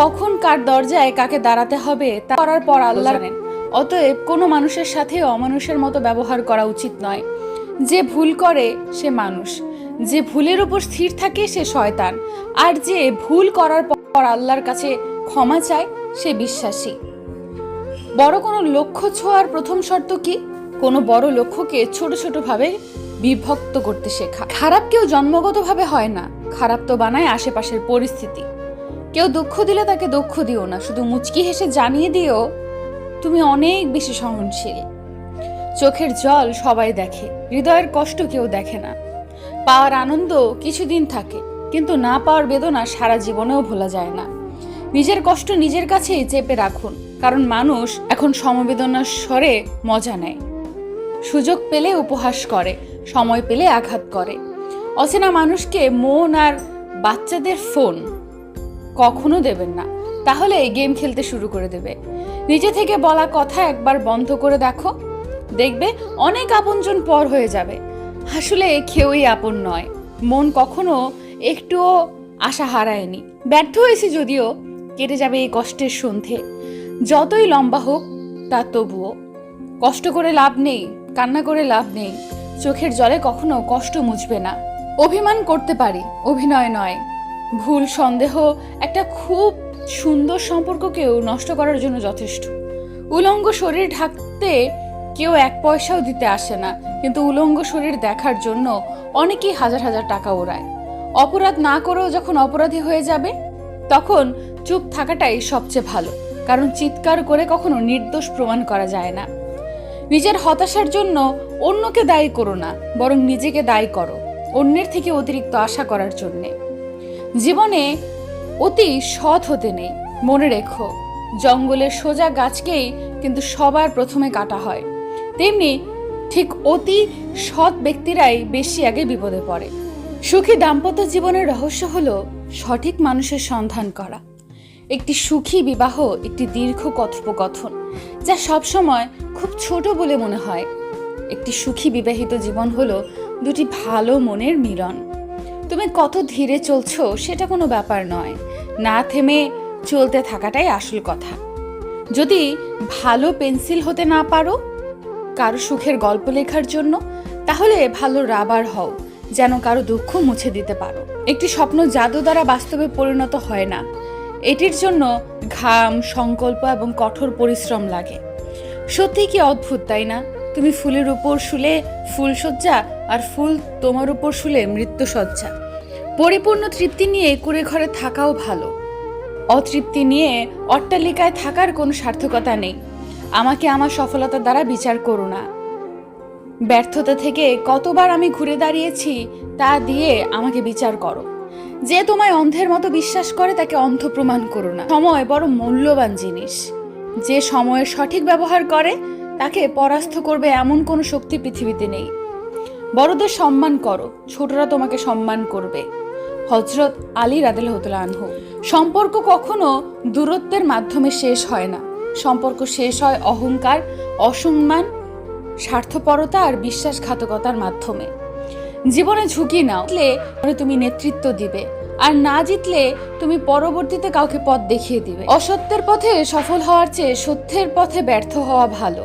কখন কার দরজায় কাকে দাঁড়াতে হবে তা করার পর আল্লাহ জানেন। অতএব কোনো মানুষের সাথে অমানুষের মতো ব্যবহার করা উচিত নয়। যে ভুল করে সে মানুষ। যে ভুলের উপর স্থির থাকে সে শয়তান। আর যে ভুল করার পর আল্লাহর কাছে ক্ষমা চায় সে বিশ্বাসী। বড় কোনো লক্ষ্য ছোঁয়ার প্রথম শর্ত কি? কোনো বড় লক্ষ্যকে ছোট ছোট ভাবে বিভক্ত করতে শেখা। খারাপ কেউ জন্মগতভাবে হয় না। খারাপ তো বানায় আশেপাশের পরিস্থিতি। কেউ দুঃখ দিলে তাকে দুঃখ দিও না, শুধু মুচকি হেসে জানিয়ে দিও, তুমি অনেক বেশি সহনশীল। চোখের জল সবাই দেখে, হৃদয়ের কষ্ট কেউ দেখে না। পাওয়ার আনন্দ কিছুদিন থাকে, কিন্তু না পাওয়ার বেদনা সারা জীবনেও ভোলা যায় না। নিজের কষ্ট নিজের কাছেই চেপে রাখুন, কারণ মানুষ এখন সমবেদনার স্বরে মজা নেয়। সুযোগ পেলে উপহাস করে, সময় পেলে আঘাত করে। অচেনা মানুষকে মন আর বাচ্চাদের ফোন কখনো দেবেন না। তাহলে এই গেম খেলতে শুরু করে দেবে। নিজে থেকে বলা কথা একবার বন্ধ করে দেখো। দেখবে অনেক আপনজন পর হয়ে যাবে। আসলে কেউই আপন নয়। মন কখনো একটুও আশা হারায়নি। ব্যর্থ হয়েছে যদিও। কেটে যাবে এই কষ্টের সন্ধে। যতই লম্বা হোক, তা তবুও। কষ্ট করে লাভ নেই, কান্না করে লাভ নেই। চোখের জলে কখনো কষ্ট মুছবে না। অভিমান করতে পারি, অভিনয় নয়। ভুল, সন্দেহ, একটা খুব সুন্দর সম্পর্ককেও নষ্ট করার জন্য যথেষ্ট। উলঙ্গ শরীর ঢাকতে কেউ এক পয়সাও দিতে আসে না, কিন্তু উলঙ্গ শরীর দেখার জন্য অনেকেই হাজার হাজার টাকা ওড়ায়। অপরাধ না করেও যখন অপরাধী হয়ে যাবে, তখন চুপ থাকাটাই সবচেয়ে ভালো, কারণ চিৎকার করে কখনো নির্দোষ প্রমাণ করা যায় না। নিজের হতাশার জন্য অন্যকে দায়ী করো না, বরং নিজেকে দায়ী করো, অন্যের থেকে অতিরিক্ত আশা করার জন্যে। জীবনে অতি সৎ হতে নেই। মনে রেখো, জঙ্গলের সোজা গাছকেই কিন্তু সবার প্রথমে কাটা হয়। তেমনি ঠিক অতি সৎ ব্যক্তিরাই বেশি আগে বিপদে পড়ে। সুখী দাম্পত্য জীবনের রহস্য হল সঠিক মানুষের সন্ধান করা। একটি সুখী বিবাহ একটি দীর্ঘ কথোপকথন, যা সবসময় খুব ছোট বলে মনে হয়। একটি সুখী বিবাহিত জীবন হলো দুটি ভালো মনের মিলন। তুমি কত ধীরে চলছো সেটা কোনো ব্যাপার নয়। না থেমে চলতে থাকাটাই আসল কথা। যদি ভালো পেন্সিল হতে না পারো কারও সুখের গল্প লেখার জন্য, তাহলে ভালো রাবার হও, যেন কারও দুঃখ মুছে দিতে পারো। একটি স্বপ্ন জাদু দ্বারা বাস্তবে পরিণত হয় না। এটির জন্য ঘাম, সংকল্প এবং কঠোর পরিশ্রম লাগে। সত্যি কি অদ্ভুত, তাই না? তুমি ফুলের উপর শুলে ফুল সজ্জা আর ফুল তোমার উপর শুলে মৃত্যুসজ্জা পরিপূর্ণ তৃপ্তি নিয়ে কুড়ে ঘরে থাকাও ভালো। অতৃপ্তি নিয়ে অট্টালিকায় থাকার কোনো সার্থকতা নেই। আমাকে আমার সফলতা দ্বারা বিচার করো না। ব্যর্থতা থেকে কতবার আমি ঘুরে দাঁড়িয়েছি, তা দিয়ে আমাকে বিচার করো। যে তোমায় অন্ধের মতো বিশ্বাস করে, তাকে অন্ধ প্রমাণ করো না। সময় বড় মূল্যবান জিনিস। যে সময়ের সঠিক ব্যবহার করে, তাকে পরাস্ত করবে এমন কোনো শক্তি পৃথিবীতে নেই। বড়দের সম্মান করো, ছোটরা তোমাকে সম্মান করবে। হজরত আলী রাদেল আনহু, সম্পর্ক কখনো দূরত্বের মাধ্যমে শেষ হয় না। সম্পর্ক শেষ হয় অহংকার, অসম্মান, স্বার্থপরতা আর বিশ্বাসঘাতকতার মাধ্যমে। জীবনে ঝুঁকি নাও জিতলে তুমি নেতৃত্ব দিবে, আর না জিতলে তুমি পরবর্তীতে কাউকে পথ দেখিয়ে দিবে। অসত্যের পথে সফল হওয়ার চেয়ে সত্যের পথে ব্যর্থ হওয়া ভালো।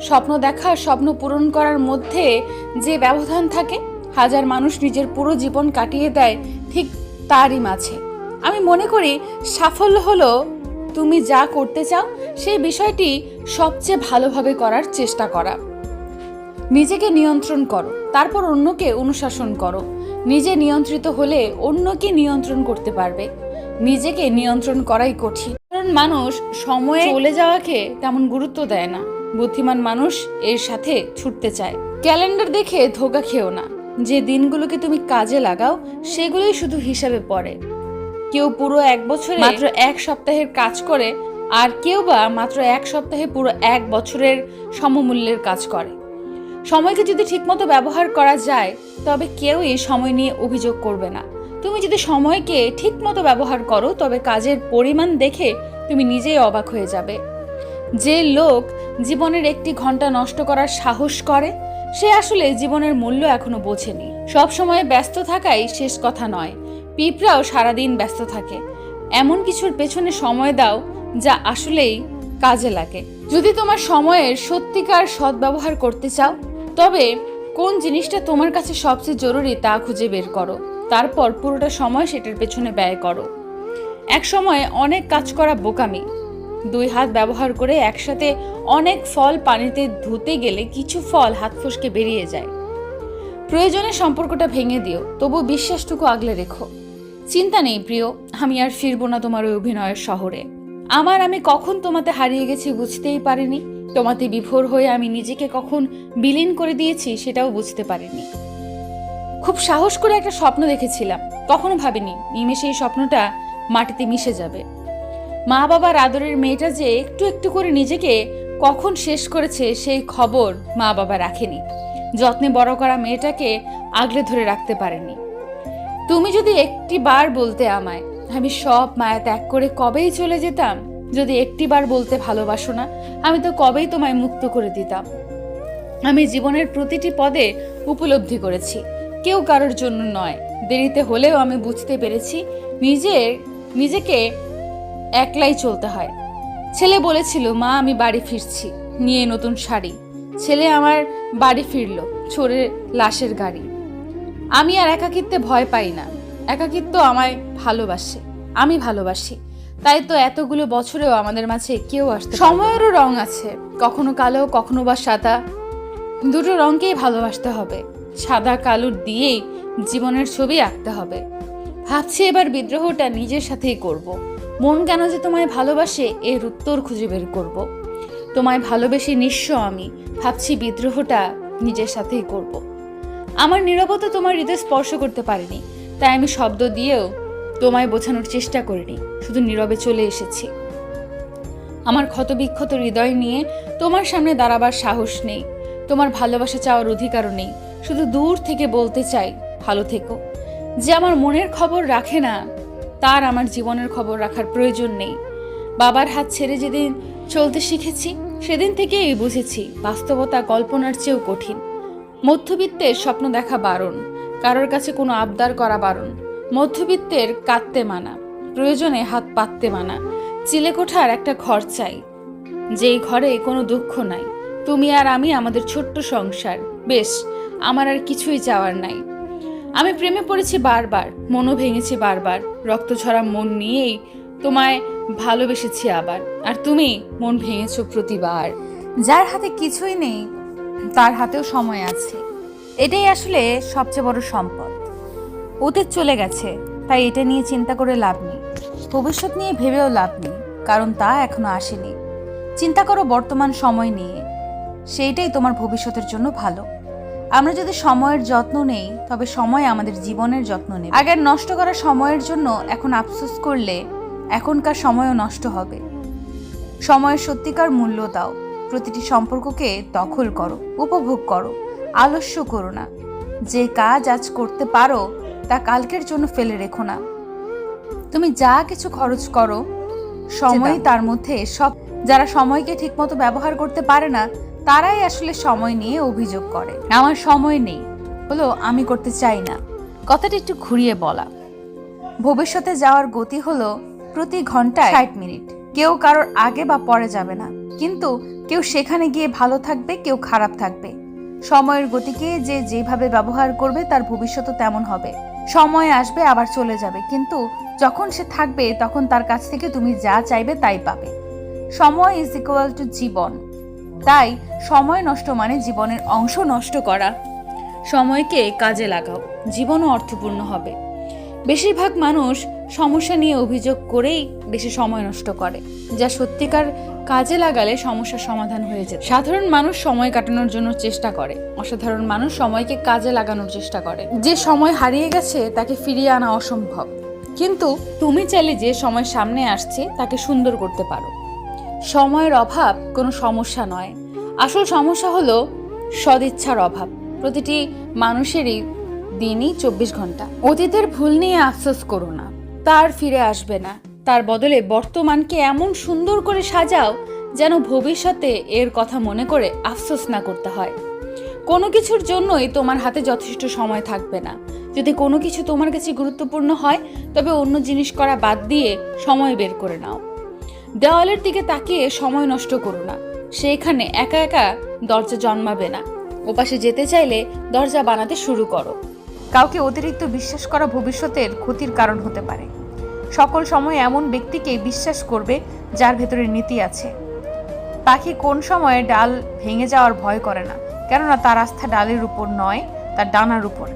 স্বপ্ন দেখা স্বপ্ন পূরণ করার মধ্যে যে ব্যবধান থাকে, হাজার মানুষ নিজের পুরো জীবন কাটিয়ে দেয় ঠিক তারই মাঝে। আমি মনে করি সাফল্য হলো তুমি যা করতে চাও, সেই বিষয়টি সবচেয়ে ভালোভাবে করার চেষ্টা করা। নিজেকে নিয়ন্ত্রণ করো, তারপর অন্যকে অনুশাসন করো। নিজে নিয়ন্ত্রিত হলে অন্যকে নিয়ন্ত্রণ করতে পারবে। নিজেকে নিয়ন্ত্রণ করাই কঠিন। কারণ মানুষ সময়ে চলে যাওয়াকে তেমন গুরুত্ব দেয় না। বুদ্ধিমান মানুষ এর সাথে ছুটতে চায়। ক্যালেন্ডার দেখে ধোকা খেও না। যে দিনগুলোকে তুমি কাজে লাগাও, সেগুলোই শুধু হিসাবে পড়ে। কেউ পুরো এক বছরে মাত্র এক সপ্তাহের কাজ করে, আর কেউ বা মাত্র এক সপ্তাহে পুরো এক বছরের সমমূল্যের কাজ করে। সময়কে যদি ঠিকমতো ব্যবহার করা যায়, তবে কেউই সময় নিয়ে অভিযোগ করবে না। তুমি যদি সময়কে ঠিকমতো ব্যবহার করো, তবে কাজের পরিমাণ দেখে তুমি নিজেই অবাক হয়ে যাবে। যে লোক জীবনের একটি ঘণ্টা নষ্ট করার সাহস করে, সে আসলে জীবনের মূল্য এখনও বোঝেনি। সব সময় ব্যস্ত থাকাই শেষ কথা নয়। পিঁপড়াও সারাদিন ব্যস্ত থাকে। এমন কিছুর পেছনে সময় দাও যা আসলেই কাজে লাগে। যদি তোমার সময়ের সত্যিকার সদ্ব্যবহার করতে চাও, তবে কোন জিনিসটা তোমার কাছে সবচেয়ে জরুরি তা খুঁজে বের করো। তারপর পুরোটা সময় সেটার পেছনে ব্যয় করো। এক সময় অনেক কাজ করা বোকামি। দুই হাত ব্যবহার করে একসাথে অনেক ফল পানিতে ধুতে গেলে কিছু ফল হাত ফসকে বেরিয়ে যায়। প্রয়োজনে সম্পর্কটা ভেঙে দিও, তবু বিশ্বাসটুকু আগলে রেখো। চিন্তা নেই প্রিয়, আমি আর ফিরবো না তোমার ওই অভিনয়ের শহরে। আমার আমি কখন তোমাতে হারিয়ে গেছি বুঝতেই পারিনি, তোমাতে বিভোর হয়ে আমি নিজেকে কখন বিলীন করে দিয়েছি সেটাও বুঝতে পারিনি। খুব সাহস করে একটা স্বপ্ন দেখেছিলাম, কখনো ভাবিনি, নিমেষে এই স্বপ্নটা মাটিতে মিশে যাবে। মা বাবার আদরের মেয়েটা যে একটু একটু করে নিজেকে কখন শেষ করেছে সেই খবর মা বাবা রাখেনি। যত্নে বড় করা মেয়েটাকে আগলে ধরে রাখতে পারেনি তুমি যদি একটি বার বলতে আমায়, আমি সব মায়া ত্যাগ করে কবেই চলে যেতাম? যদি একটি বার বলতে ভালোবাসো না, আমি তো কবেই তোমায় মুক্ত করে দিতাম। আমি জীবনের প্রতিটি পদে উপলব্ধি করেছি। কেউ কারোর জন্য নয়। দেরিতে হলেও আমি বুঝতে পেরেছি, নিজের, নিজেকে একলাই চলতে হয়। ছেলে বলেছিল, মা, আমি বাড়ি ফিরছি, নিয়ে নতুন শাড়ি। ছেলে আমার বাড়ি ফিরলো, চোরের লাশের গাড়ি। আমি আর একাকিত্বে ভয় পাই না। একাকিত্ব আমায় ভালোবাসে, আমি ভালোবাসি। তাই তো এতগুলো বছরেও আমাদের মাঝে কেউ আসতে সময়েরও রং আছে, কখনো কালো, কখনো বা সাদা। দুটো রঙকেই ভালোবাসতে হবে। সাদা কালোর দিয়েই জীবনের ছবি আঁকতে হবে। ভাবছি এবার বিদ্রোহটা নিজের সাথেই করব। মন কেন যে তোমায় ভালোবাসে এর উত্তর খুঁজে বের করব। তোমায় ভালোবেসে নিঃস্ব আমি, ভাবছি বিদ্রোহটা নিজের সাথেই করব। আমার নীরবতা তোমার হৃদয় স্পর্শ করতে পারেনি, তাই আমি শব্দ দিয়েও তোমায় বোঝানোর চেষ্টা করিনি, শুধু নীরবে চলে এসেছি আমার ক্ষতবিক্ষত হৃদয় নিয়ে তোমার সামনে দাঁড়াবার সাহস নেই, তোমার ভালোবাসা চাওয়ার অধিকারও নেই, শুধু দূর থেকে বলতে চাই, ভালো থেকো যে আমার মনের খবর রাখে না তার আমার জীবনের খবর রাখার প্রয়োজন নেই। বাবার হাত ছেড়ে যেদিন চলতে শিখেছি, সেদিন থেকেই বুঝেছি বাস্তবতা কল্পনার চেয়েও কঠিন। মধ্যবিত্তের স্বপ্ন দেখা বারণ, কারোর কাছে কোনো আবদার করা বারণ, মধ্যবিত্তের কাঁদতে মানা, প্রয়োজনে হাত পাততে মানা চিলেকোঠার একটা ঘর চাই। যেই ঘরে কোনো দুঃখ নাই, তুমি আর আমি আমাদের ছোট্ট সংসার, বেশ, আমার আর কিছুই চাওয়ার নাই। আমি প্রেমে পড়েছি বারবার, মনও ভেঙেছি বারবার, রক্ত ছড়া মন নিয়েই তোমায় ভালোবেসেছি আবার। আর তুমি মন ভেঙেছো প্রতিবার। যার হাতে কিছুই নেই, তার হাতেও সময় আছে। এটাই আসলে সবচেয়ে বড় সম্পদ। অতীত চলে গেছে, তাই এটা নিয়ে চিন্তা করে লাভ নেই। ভবিষ্যৎ নিয়ে ভেবেও লাভ নেই, কারণ তা এখনও আসেনি। চিন্তা করো বর্তমান সময় নিয়ে, সেইটাই তোমার ভবিষ্যতের জন্য ভালো। আমরা যদি সময়ের যত্ন নেই তবে সময় আমাদের জীবনের যত্ন নেই আগের নষ্ট করা সময়ের জন্য এখন আফসোস করলে এখনকার সময়ও নষ্ট হবে। সময়ের সত্যিকার মূল্য দাও। প্রতিটি সম্পর্ককে দখল করো উপভোগ করো আলস্য করো না। যে কাজ আজ করতে পারো তা কালকের জন্য ফেলে রেখো না। তুমি যা কিছু খরচ করো সময় তার মধ্যে সব যারা সময়কে ঠিকমতো ব্যবহার করতে পারে না তারাই আসলে সময় নিয়ে অভিযোগ করে। আমার সময় নেই। হলো আমি করতে চাই না। কথাটা একটু ঘুরিয়ে বলা। ভবিষ্যতে যাওয়ার গতি হলো প্রতি ঘন্টায় ষাট মিনিট। কেউ কারোর আগে বা পরে যাবে না। কিন্তু কেউ সেখানে গিয়ে ভালো থাকবে, কেউ খারাপ থাকবে। সময়ের গতিকে যে যেভাবে ব্যবহার করবে, তার ভবিষ্যৎও তেমন হবে। সময় আসবে, আবার চলে যাবে। কিন্তু যখন সে থাকবে, তখন তার কাছ থেকে তুমি যা চাইবে, তাই পাবে। সময় ইজ ইকুয়াল টু জীবন। তাই সময় নষ্ট মানে জীবনের অংশ নষ্ট করা। সময়কে কাজে লাগাও, জীবনও অর্থপূর্ণ হবে। বেশিরভাগ মানুষ সমস্যা নিয়ে অভিযোগ করেই বেশি সময় নষ্ট করে, যা সত্যিকার কাজে লাগালে সমস্যার সমাধান হয়ে যেত। সাধারণ মানুষ সময় কাটানোর জন্য চেষ্টা করে, অসাধারণ মানুষ সময়কে কাজে লাগানোর চেষ্টা করে। যে সময় হারিয়ে গেছে, তাকে ফিরিয়ে আনা অসম্ভব। কিন্তু তুমি চাইলে যে সময় সামনে আসছে, তাকে সুন্দর করতে পারো। সময়ের অভাব কোনো সমস্যা নয়। আসল সমস্যা হলো সদিচ্ছার অভাব। প্রতিটি মানুষেরই দিনই চব্বিশ ঘণ্টা। অতীতের ভুল নিয়ে আফসোস করো না। তার ফিরে আসবে না। তার বদলে বর্তমানকে এমন সুন্দর করে সাজাও যেন ভবিষ্যতে এর কথা মনে করে আফসোস না করতে হয়। কোনো কিছুর জন্যই তোমার হাতে যথেষ্ট সময় থাকবে না। যদি কোনো কিছু তোমার কাছে গুরুত্বপূর্ণ হয়, তবে অন্য জিনিস করা বাদ দিয়ে সময় বের করে নাও। দেওয়ালের দিকে তাকিয়ে সময় নষ্ট করো না। সেখানে একা একা দরজা জন্মাবে না। ওপাশে যেতে চাইলে দরজা বানাতে শুরু করো। কাউকে অতিরিক্ত বিশ্বাস করা ভবিষ্যতের ক্ষতির কারণ হতে পারে। সকল সময় এমন ব্যক্তিকে বিশ্বাস করবে যার ভেতরে নীতি আছে। পাখি কোন সময়ে ডাল ভেঙে যাওয়ার ভয় করে না, কেননা তার আস্থা ডালের উপর নয়, তার ডানার উপর।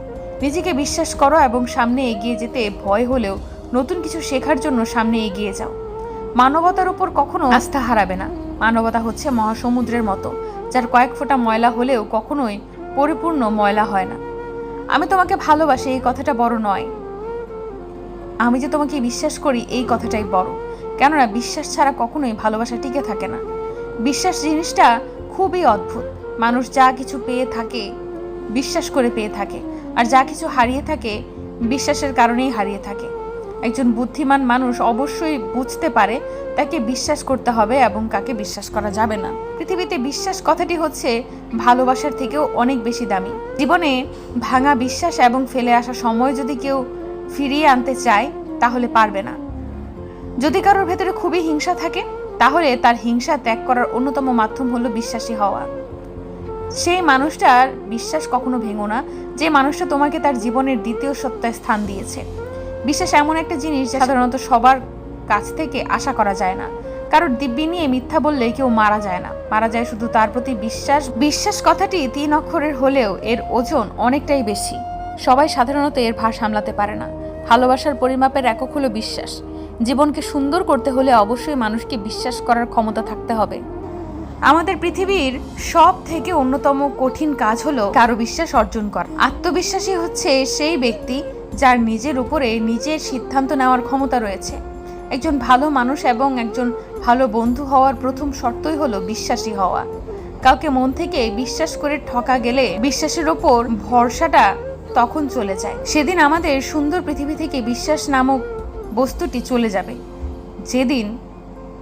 নিজেকে বিশ্বাস করো এবং সামনে এগিয়ে যেতে ভয় হলেও নতুন কিছু শেখার জন্য সামনে এগিয়ে যাও। মানবতার উপর কখনো আস্থা হারাবে না। মানবতা হচ্ছে মহাসমুদ্রের মতো, যার কয়েক ফোঁটা ময়লা হলেও কখনোই পরিপূর্ণ ময়লা হয় না। আমি তোমাকে ভালোবাসি, এই কথাটা বড় নয়। আমি যে তোমাকে বিশ্বাস করি, এই কথাটাই বড়। কেননা বিশ্বাস ছাড়া কখনোই ভালোবাসা টিকে থাকে না। বিশ্বাস জিনিসটা খুবই অদ্ভুত। মানুষ যা কিছু পেয়ে থাকে, বিশ্বাস করে পেয়ে থাকে। আর যা কিছু হারিয়ে থাকে, বিশ্বাসের কারণেই হারিয়ে থাকে। একজন বুদ্ধিমান মানুষ অবশ্যই বুঝতে পারে, তাকে বিশ্বাস করতে হবে এবং কাকে বিশ্বাস করা যাবে না। পৃথিবীতে বিশ্বাস কথাটি হচ্ছে, ভালোবাসার থেকেও অনেক বেশি দামি। জীবনে ভাঙা বিশ্বাস এবং ফেলে আসা সময় যদি কেউ ফিরিয়ে আনতে চায়, তাহলে পারবে না। যদি কারোর ভেতরে খুবই হিংসা থাকে, তাহলে তার হিংসা ত্যাগ করার অন্যতম মাধ্যম হলো বিশ্বাসী হওয়া। সেই মানুষটার বিশ্বাস কখনো ভেঙো না। যে মানুষটা তোমাকে তার জীবনের দ্বিতীয় সত্তায় স্থান দিয়েছে। বিশ্বাস এমন একটা জিনিস যা সাধারণত সবার কাছ থেকে আশা করা যায় না। কারোর দিব্যি নিয়ে মিথ্যা বললে কেউ মারা যায় না। মারা যায় শুধু তার প্রতি বিশ্বাস। বিশ্বাস কথাটি তিন অক্ষরের হলেও এর ওজন অনেকটাই বেশি। সবাই সাধারণত এর ভার সামলাতে পারে না। ভালোবাসার পরিমাপের একক হলো বিশ্বাস। জীবনকে সুন্দর করতে হলে অবশ্যই মানুষকে বিশ্বাস করার ক্ষমতা থাকতে হবে। আমাদের পৃথিবীর সব থেকে অন্যতম কঠিন কাজ হলো কারও বিশ্বাস অর্জন করা। আত্মবিশ্বাসী হচ্ছে সেই ব্যক্তি যার নিজের উপরে নিজের সিদ্ধান্ত নেওয়ার ক্ষমতা রয়েছে। একজন ভালো মানুষ এবং একজন ভালো বন্ধু হওয়ার প্রথম শর্তই হলো বিশ্বাসী হওয়া। কাউকে মন থেকে বিশ্বাস করে ঠকা গেলে বিশ্বাসের ওপর ভরসাটা তখন চলে যায়। সেদিন আমাদের সুন্দর পৃথিবী থেকে বিশ্বাস নামক বস্তুটি চলে যাবে। যেদিন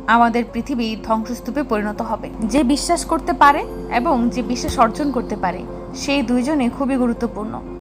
আমাদের পৃথিবী ধ্বংসস্তূপে পরিণত হবে। যে বিশ্বাস করতে পারে এবং যে বিশ্বাস অর্জন করতে পারে, সেই দুইজনে খুবই গুরুত্বপূর্ণ।